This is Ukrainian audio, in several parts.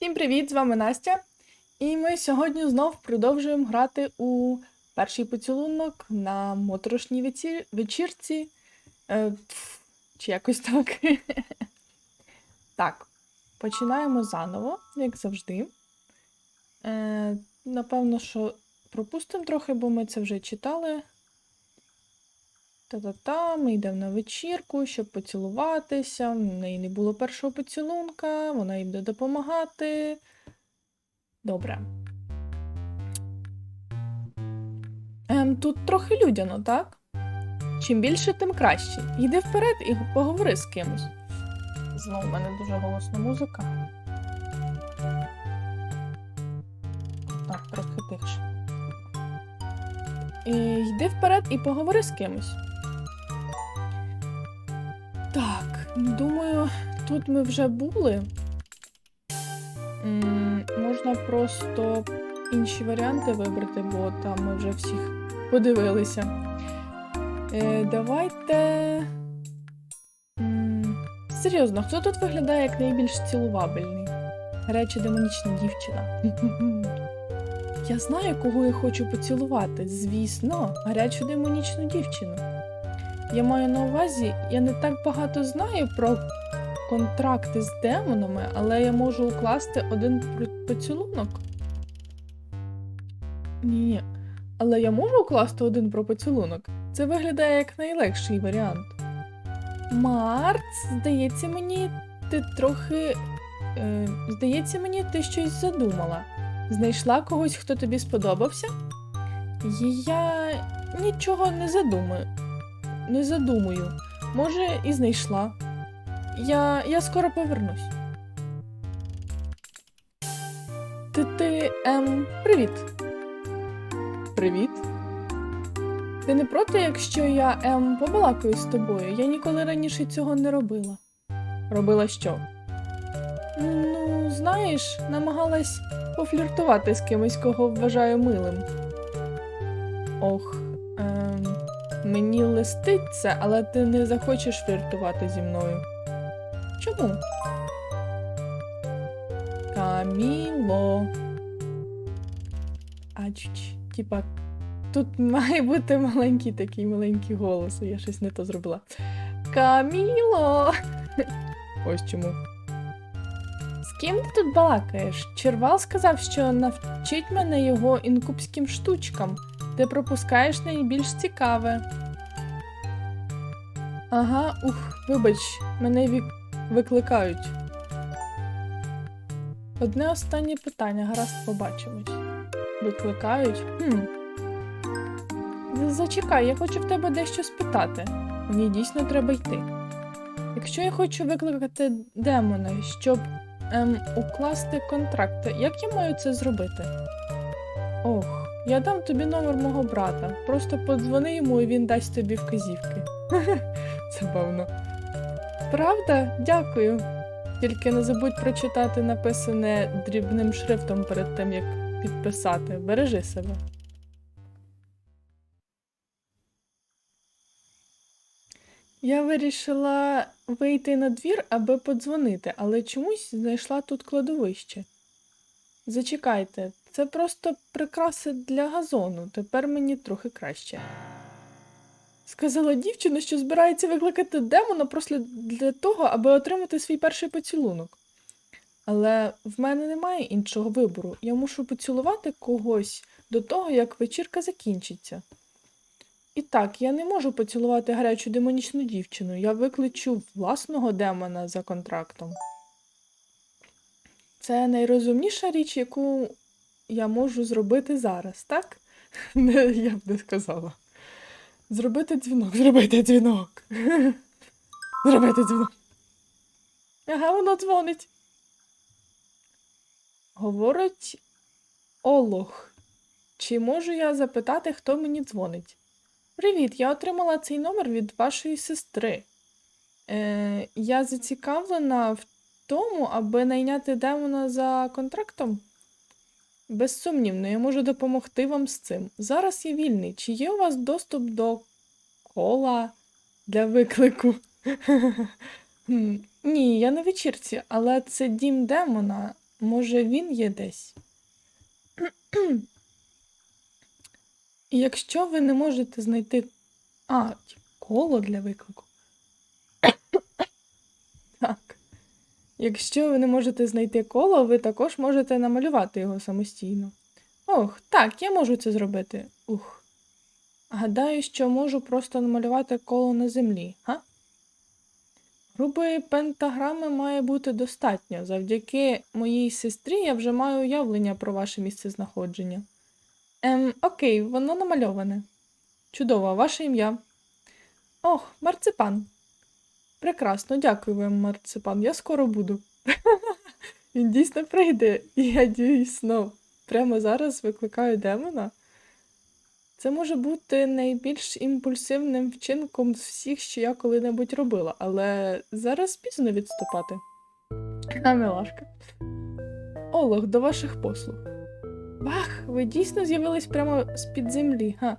Всім привіт! З вами Настя. І ми сьогодні знов продовжуємо грати у перший поцілунок на моторошній вечір... вечірці. Е, чи якось так. так, починаємо заново, як завжди. Е, напевно, що пропустимо трохи, бо ми це вже читали. Та-та-та, ми йдемо на вечірку, щоб поцілуватися. В неї не було першого поцілунка, вона їй буде допомагати. Добре. Ем, тут трохи людяно, так? Чим більше, тим краще. Йди вперед і поговори з кимось. Знову в мене дуже голосна музика. Так, трохи тихше. І йди вперед і поговори з кимось. Думаю, тут ми вже були. М, можна просто інші варіанти вибрати, бо там ми вже всіх подивилися. Е, давайте. М, серйозно, хто тут виглядає як найбільш цілувабельний? Гаряча демонічна дівчина. Я знаю, кого я хочу поцілувати. Звісно, гарячу демонічну дівчину. Я маю на увазі, я не так багато знаю про контракти з демонами, але я можу укласти один поцілунок. Ні, але я можу укласти один про поцілунок. Це виглядає як найлегший варіант. Март, здається мені, ти трохи. Е, здається мені, ти щось задумала. Знайшла когось, хто тобі сподобався? Я нічого не задумаю. Не задумую. Може, і знайшла. Я, я скоро повернусь. Ти ти. Ем, привіт. Привіт. Ти не проти, якщо я ем побалакаю з тобою? Я ніколи раніше цього не робила. Робила що? Ну, знаєш, намагалась пофліртувати з кимось, кого вважаю милим. Ох, мені листить це, але ти не захочеш фліртувати зі мною. Чому? Каміло. А чуч, типа, тут має бути маленький такий маленький голос, я щось не то зробила. Каміло! Ось чому. З ким ти тут балакаєш? Червал сказав, що навчить мене його інкубським штучкам. Ти пропускаєш найбільш цікаве. Ага, ух, вибач, мене вік... викликають. Одне останнє питання, гаразд побачимось. Викликають? Хм. Зачекай, я хочу в тебе дещо спитати. Мені дійсно треба йти. Якщо я хочу викликати демона, щоб ем, укласти контракт, як я маю це зробити? Ох, я дам тобі номер мого брата. Просто подзвони йому і він дасть тобі вказівки. Забавно. Правда? Дякую. Тільки не забудь прочитати написане дрібним шрифтом перед тим, як підписати. Бережи себе. Я вирішила вийти на двір, аби подзвонити, але чомусь знайшла тут кладовище. Зачекайте, це просто прикраси для газону, тепер мені трохи краще. Сказала дівчина, що збирається викликати демона просто для того, аби отримати свій перший поцілунок. Але в мене немає іншого вибору. Я мушу поцілувати когось до того, як вечірка закінчиться. І так, я не можу поцілувати гарячу демонічну дівчину. Я викличу власного демона за контрактом. Це найрозумніша річ, яку я можу зробити зараз, так? Не, я б не сказала. Зробити дзвінок, зробити дзвінок. Зробити дзвінок. Ага, воно дзвонить. Говорить Олох. Чи можу я запитати, хто мені дзвонить? Привіт, я отримала цей номер від вашої сестри. Е, я зацікавлена в тому, аби найняти демона за контрактом. Безсумнівно, я можу допомогти вам з цим. Зараз я вільний. Чи є у вас доступ до кола для виклику? Ні, я на вечірці, але це дім демона. Може, він є десь. Якщо ви не можете знайти. А, коло для виклику. Так. Якщо ви не можете знайти коло, ви також можете намалювати його самостійно. Ох, так, я можу це зробити. Ух. Гадаю, що можу просто намалювати коло на землі, га? Грубої пентаграми має бути достатньо. Завдяки моїй сестрі я вже маю уявлення про ваше місце знаходження. Ем, окей, воно намальоване. Чудово, ваше ім'я. Ох, марципан. Прекрасно, дякую вам, марципан. Я скоро буду. Він дійсно прийде, і я дійсно прямо зараз викликаю демона. Це може бути найбільш імпульсивним вчинком з всіх, що я коли-небудь робила, але зараз пізно відступати. А милашка. Олег, до ваших послуг. Бах, ви дійсно з'явились прямо з-під землі, га.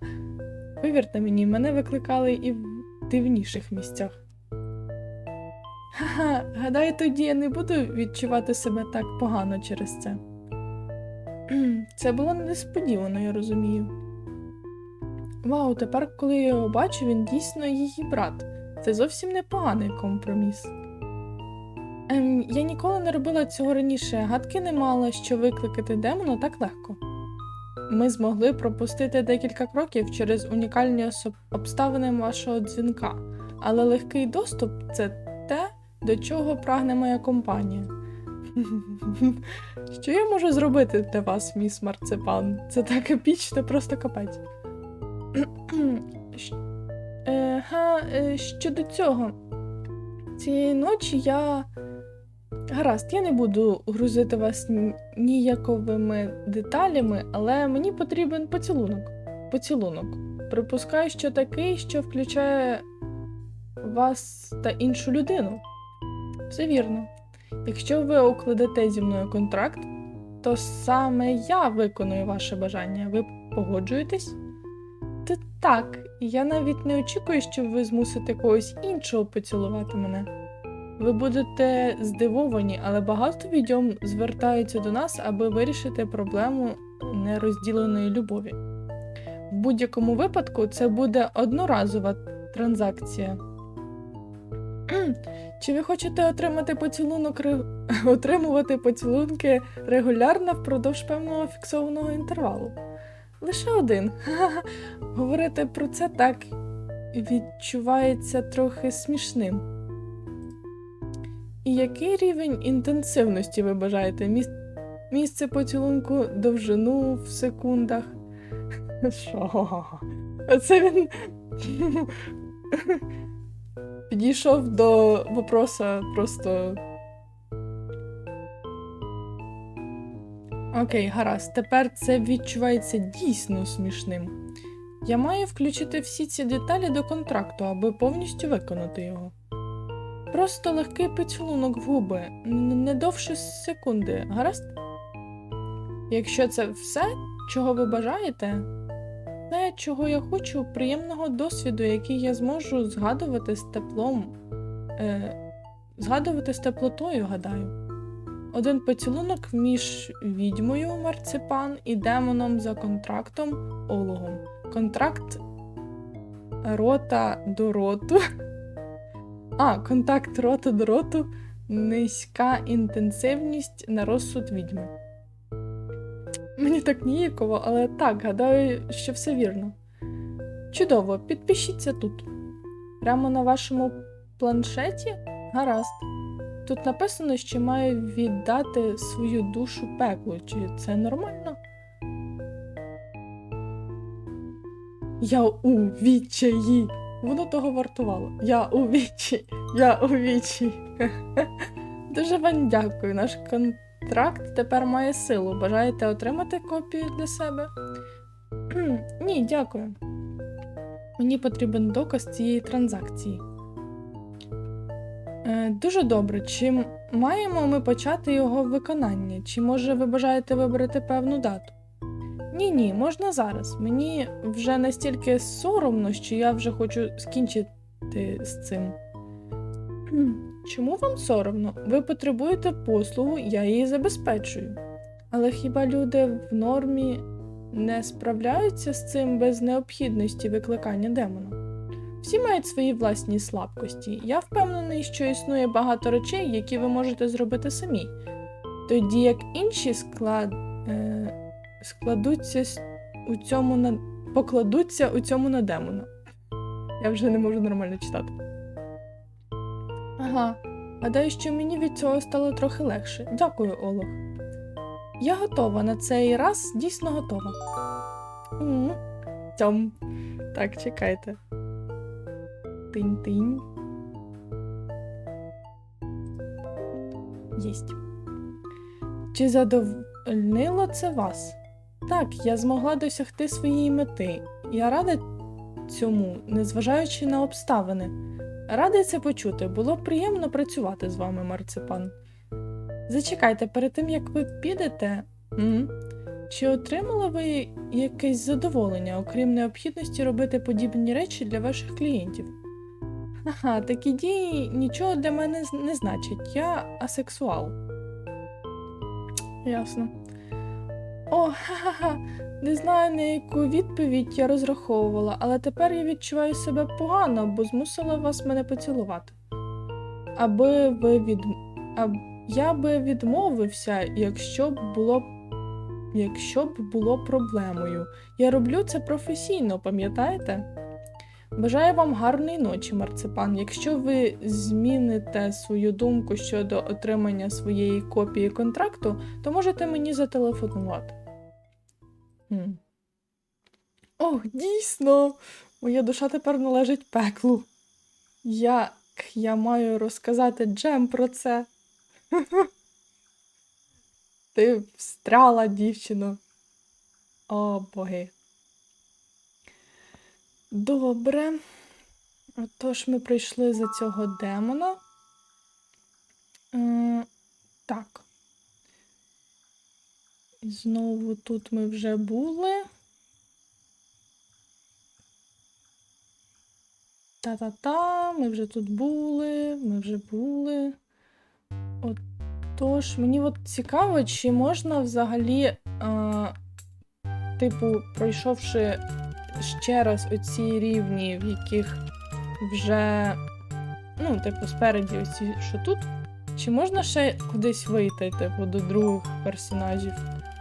Повірте мені, мене викликали і в дивніших місцях. Ха-ха, гадаю, тоді я не буду відчувати себе так погано через це. Це було несподівано, я розумію. Вау, тепер, коли я його бачу, він дійсно її брат. Це зовсім непоганий компроміс. Ем, я ніколи не робила цього раніше, гадки не мала, що викликати демона так легко. Ми змогли пропустити декілька кроків через унікальні обставини вашого дзвінка, але легкий доступ це те, до чого прагне моя компанія. Що я можу зробити для вас, міс Марципан? Це так епічно, просто капець. Е, га, е, щодо цього, цієї ночі я. Гаразд, я не буду грузити вас ніяковими деталями, але мені потрібен поцілунок. Поцілунок. Припускаю, що такий, що включає вас та іншу людину. Все вірно. Якщо ви укладете зі мною контракт, то саме я виконую ваше бажання. Ви погоджуєтесь? Та так, я навіть не очікую, що ви змусите когось іншого поцілувати мене. Ви будете здивовані, але багато відьом звертаються до нас, аби вирішити проблему нерозділеної любові. В будь-якому випадку це буде одноразова транзакція. Чи ви хочете отримати поцілунок отримувати поцілунки регулярно впродовж певного фіксованого інтервалу? Лише один. Говорити про це так відчувається трохи смішним. І який рівень інтенсивності ви бажаєте? Міс... Місце поцілунку, довжину в секундах? Що? Оце він підійшов до вопроса просто. Окей, гаразд. Тепер це відчувається дійсно смішним. Я маю включити всі ці деталі до контракту, аби повністю виконати його. Просто легкий поцілунок в губи, не довше секунди, гаразд? Якщо це все, чого ви бажаєте, те, чого я хочу, приємного досвіду, який я зможу згадувати з теплом, е, згадувати з теплотою, гадаю. Один поцілунок між відьмою марципан і демоном за контрактом Ологом. Контракт рота до роту. А, контакт рота до роту, низька інтенсивність на розсуд відьми. Мені так ніяково, але так, гадаю, що все вірно. Чудово, підпишіться тут. Прямо на вашому планшеті? Гаразд. Тут написано, що маю віддати свою душу пеклу. Чи це нормально? Я у відчаї. Воно того вартувало. Я у вічі, я у вічі. Дуже вам дякую. Наш контракт тепер має силу. Бажаєте отримати копію для себе? Ні, дякую. Мені потрібен доказ цієї транзакції. Е, дуже добре. Чи маємо ми почати його виконання? Чи може ви бажаєте вибрати певну дату? Ні, ні, можна зараз. Мені вже настільки соромно, що я вже хочу скінчити з цим. Чому вам соромно? Ви потребуєте послугу, я її забезпечую. Але хіба люди в нормі не справляються з цим без необхідності викликання демона? Всі мають свої власні слабкості. Я впевнений, що існує багато речей, які ви можете зробити самі, тоді як інші склад... е... складуться у цьому на... покладуться у цьому на демона. Я вже не можу нормально читати. Ага, гадаю, що мені від цього стало трохи легше. Дякую, Олег. Я готова на цей раз дійсно готова. Тьом. Так, чекайте. Тинь-тинь. Єсть. Чи задовольнило це вас? Так, я змогла досягти своєї мети. Я рада цьому, незважаючи на обставини. Радий це почути. Було приємно працювати з вами, марципан. Зачекайте, перед тим як ви підете, чи отримали ви якесь задоволення, окрім необхідності робити подібні речі для ваших клієнтів? Ага, такі дії нічого для мене не значать. Я асексуал. Ясно. О, ха-ха-ха. Не знаю, на яку відповідь я розраховувала, але тепер я відчуваю себе погано, бо змусила вас мене поцілувати. Аби ви від... А... Я би відмовився, якщо б було якщо б було проблемою. Я роблю це професійно, пам'ятаєте? Бажаю вам гарної ночі, марципан. Якщо ви зміните свою думку щодо отримання своєї копії контракту, то можете мені зателефонувати. Хм. Ох, дійсно! Моя душа тепер належить пеклу. Як я маю розказати Джем про це? Ти встряла, дівчино. О, боги. Добре. Отож, ми прийшли за цього демона. Так. І знову тут ми вже були. Та-та-та, ми вже тут були, ми вже були. Отож, мені от цікаво, чи можна взагалі, е, типу, пройшовши ще раз оці рівні, в яких вже, ну, типу, спереді оці, що тут, чи можна ще кудись вийти, типу, до других персонажів?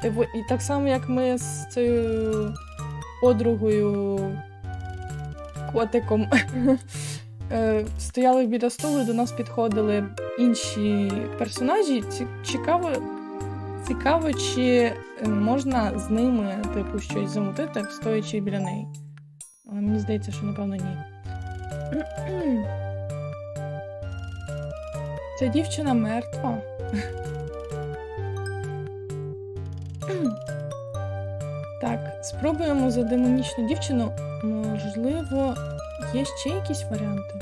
Типу, і так само, як ми з цією подругою котиком е, стояли біля столу, до нас підходили інші персонажі. Цікаво, цікаво, чи е, можна з ними, типу, щось замутити, стоячи біля неї. Але мені здається, що напевно ні. Ця дівчина мертва. Так, спробуємо за демонічну дівчину. Можливо, є ще якісь варіанти?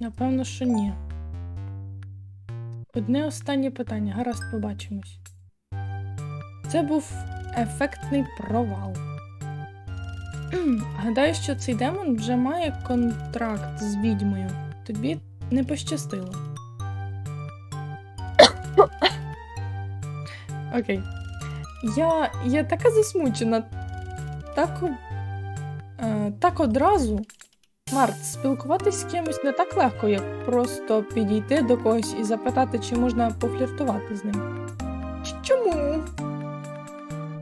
Напевно, що ні. Одне останнє питання. Гаразд, побачимось. Це був ефектний провал. Гадаю, що цей демон вже має контракт з відьмою. Тобі не пощастило. Окей. Я, я така засмучена. Так, е, так одразу. Март, спілкуватись з кимось не так легко, як просто підійти до когось і запитати, чи можна пофліртувати з ним. Чому?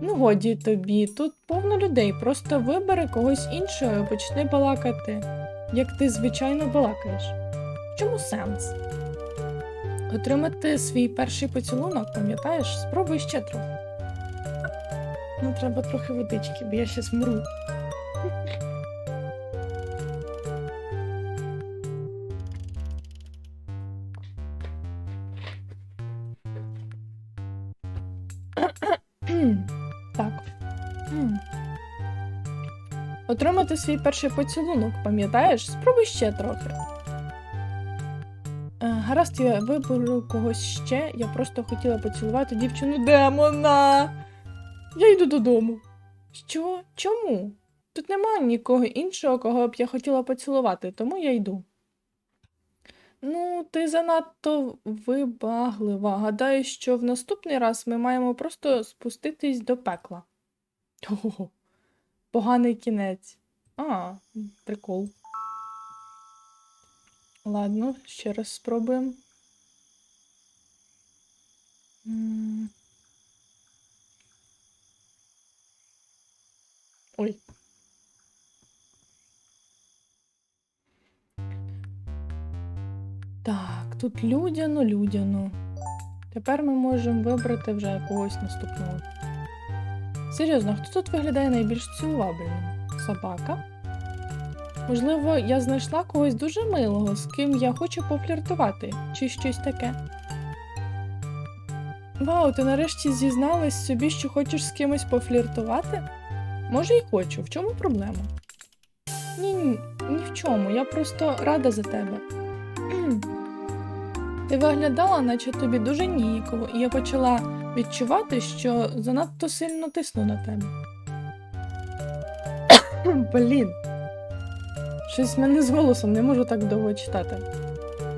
Ну, годі тобі, тут повно людей. Просто вибери когось іншого і почни балакати, як ти звичайно балакаєш. В чому сенс? Отримати свій перший поцілунок, пам'ятаєш? Спробуй ще трохи. Ну, треба трохи водички, бо я щас мру. так. Отримати свій перший поцілунок, пам'ятаєш? Спробуй ще трохи. Гаразд, я виберу когось ще. Я просто хотіла поцілувати дівчину демона. Я йду додому. Що? Чому? Тут немає нікого іншого, кого б я хотіла поцілувати, тому я йду. Ну, ти занадто вибаглива. Гадаю, що в наступний раз ми маємо просто спуститись до пекла. Ого, поганий кінець. А, прикол. Ладно, ще раз спробуємо. Ой. Так, тут людяно, людяно. Тепер ми можемо вибрати вже когось наступного. Серйозно, хто тут виглядає найбільш цілувабельним? Собака? Можливо, я знайшла когось дуже милого, з ким я хочу пофліртувати, чи щось таке. Вау, ти нарешті зізналась собі, що хочеш з кимось пофліртувати? Може, й хочу. В чому проблема? Ні, ні, ні в чому. Я просто рада за тебе. Ти виглядала, наче тобі дуже ніяково, і я почала відчувати, що занадто сильно тисну на тебе. Блін. Щось в мене з голосом не можу так довго читати.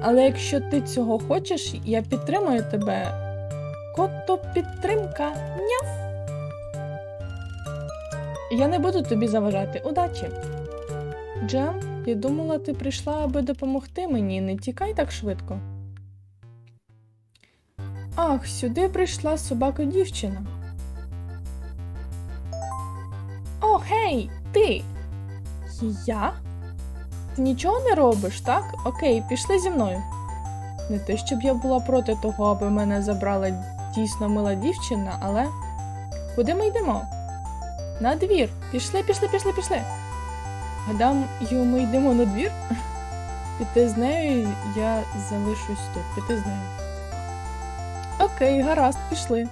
Але якщо ти цього хочеш, я підтримую тебе. Кото підтримка. Няф. Я не буду тобі заважати. Удачі. Джем, я думала, ти прийшла, аби допомогти мені. Не тікай так швидко. Ах, сюди прийшла собака дівчина. О, гей, ти. Я? Нічого не робиш, так? Окей, пішли зі мною. Не те, щоб я була проти того, аби мене забрала дійсно мила дівчина, але. Куди ми йдемо? На двір. Пішли, пішли, пішли, пішли. Гадам, ми йдемо на двір? Піти з нею, я залишусь тут. Піти з нею. Окей, гаразд, пішли.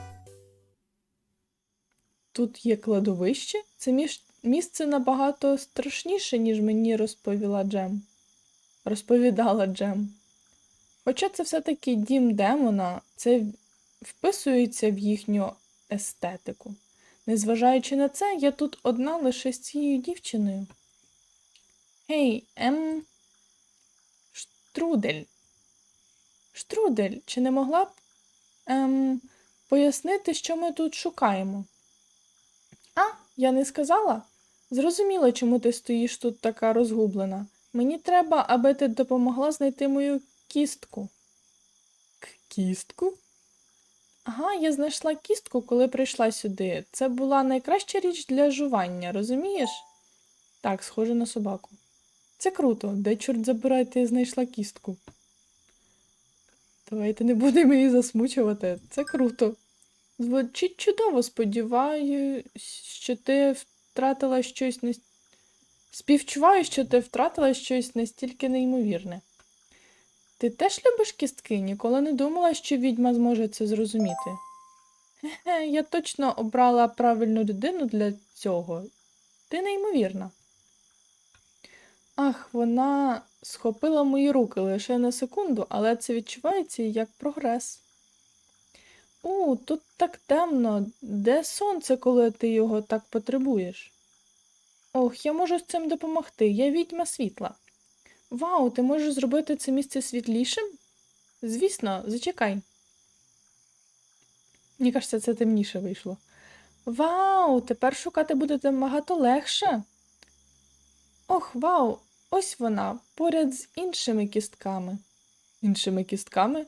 Тут є кладовище. Це між... місце набагато страшніше, ніж мені розповіла Джем. Розповідала Джем. Хоча це все-таки дім демона, це вписується в їхню естетику. Незважаючи на це, я тут одна лише з цією дівчиною. Гей, ем. Штрудель. Штрудель, чи не могла б ем, пояснити, що ми тут шукаємо? А, я не сказала? Зрозуміла, чому ти стоїш тут така розгублена. Мені треба, аби ти допомогла знайти мою кістку. К- Кістку? Ага, я знайшла кістку, коли прийшла сюди. Це була найкраща річ для жування, розумієш? Так, схоже на собаку. Це круто, де чорт забирай, ти знайшла кістку. Давайте не будемо її засмучувати. Це круто. Звучить чудово, сподіваюсь, що ти втратила щось не... Співчуваю, що ти втратила щось настільки неймовірне. Ти теж любиш кістки? Ніколи не думала, що відьма зможе це зрозуміти. Хе-хе, я точно обрала правильну людину для цього. Ти неймовірна. Ах, вона схопила мої руки лише на секунду, але це відчувається як прогрес. У, тут так темно. Де сонце, коли ти його так потребуєш? Ох, я можу з цим допомогти. Я відьма світла. Вау, ти можеш зробити це місце світлішим? Звісно, зачекай. Мені кажеться, це темніше вийшло. Вау, тепер шукати буде набагато легше. Ох, вау, ось вона, поряд з іншими кістками. Іншими кістками?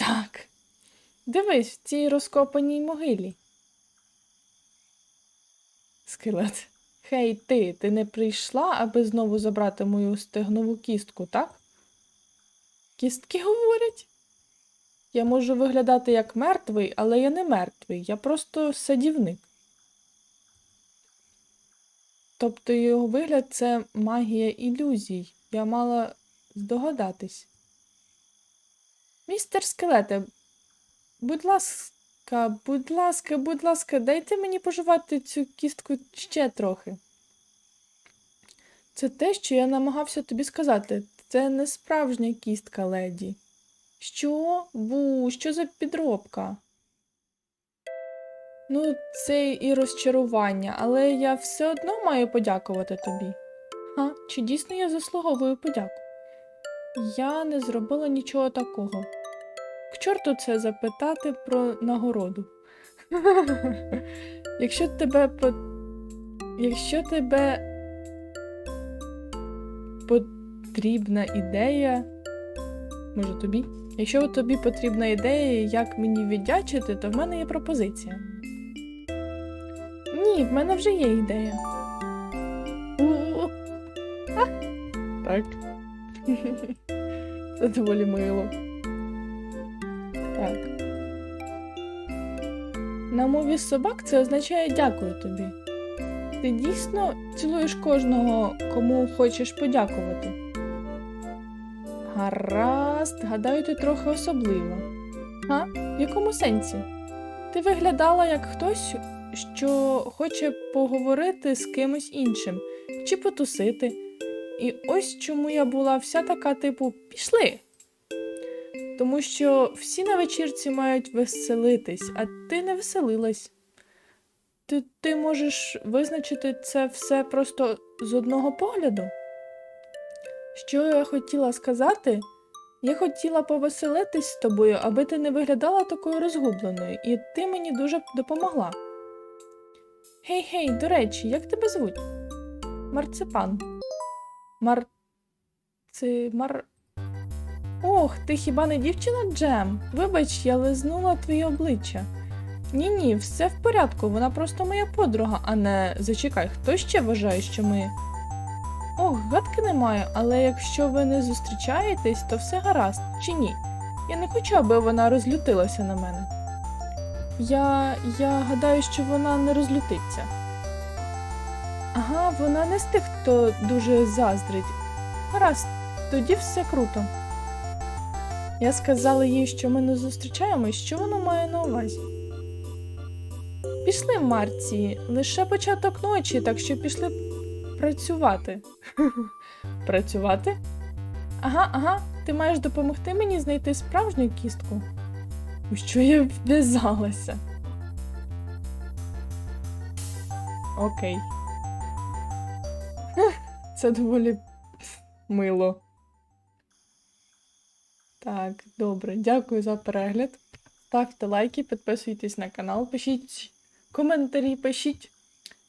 Так. Дивись, в цій розкопаній могилі. Скелет. Хей, ти, ти не прийшла, аби знову забрати мою стегнову кістку, так? Кістки говорять. Я можу виглядати як мертвий, але я не мертвий, я просто садівник. Тобто його вигляд це магія ілюзій. Я мала здогадатись. Містер скелете, будь ласка, будь ласка, будь ласка, дайте мені пожувати цю кістку ще трохи. Це те, що я намагався тобі сказати. Це не справжня кістка, леді. Що? Бу, що за підробка? Ну, це і розчарування, але я все одно маю подякувати тобі. А, чи дійсно я заслуговую подяку? Я не зробила нічого такого. К чорту це запитати про нагороду. Якщо тебе по... Якщо тебе потрібна ідея. Може тобі? Якщо тобі потрібна ідея, як мені віддячити, то в мене є пропозиція. Ні, в мене вже є ідея. А, Так. Це доволі мило. Так. На мові собак це означає дякую тобі. Ти дійсно цілуєш кожного, кому хочеш подякувати. Гаразд, гадаю, ти трохи особливо. А? В якому сенсі? Ти виглядала як хтось, що хоче поговорити з кимось іншим чи потусити. І ось чому я була вся така, типу, пішли. Тому що всі на вечірці мають веселитись, а ти не веселилась. Ти, ти можеш визначити це все просто з одного погляду? Що я хотіла сказати? Я хотіла повеселитись з тобою, аби ти не виглядала такою розгубленою, і ти мені дуже допомогла. Гей, гей, до речі, як тебе звуть? Марципан. Мар. Це мар. Ох, ти хіба не дівчина Джем? Вибач, я лизнула твоє обличчя. Ні, ні, все в порядку, вона просто моя подруга, а не зачекай, хто ще вважає, що ми. Ох, гадки немає, але якщо ви не зустрічаєтесь, то все гаразд, чи ні? Я не хочу, аби вона розлютилася на мене. Я. я гадаю, що вона не розлютиться. Ага, вона не з тих, хто дуже заздрить. Гаразд, тоді все круто. Я сказала їй, що ми не зустрічаємось, що вона має на увазі. Пішли, Марці, лише початок ночі, так що пішли працювати. Працювати? Ага, ага, ти маєш допомогти мені знайти справжню кістку. У що я вв'язалася? Окей. Це доволі мило. Так, добре, дякую за перегляд. Ставте лайки, підписуйтесь на канал, пишіть коментарі, пишіть,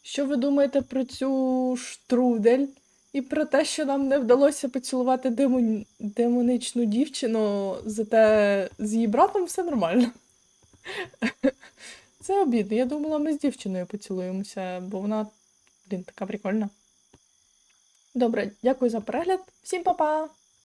що ви думаєте про цю штрудель і про те, що нам не вдалося поцілувати демон... демоничну дівчину, зате з її братом все нормально. Це обідно. Я думала, ми з дівчиною поцілуємося, бо вона, блін, така прикольна. Добре, дякую за перегляд. Всім па-па!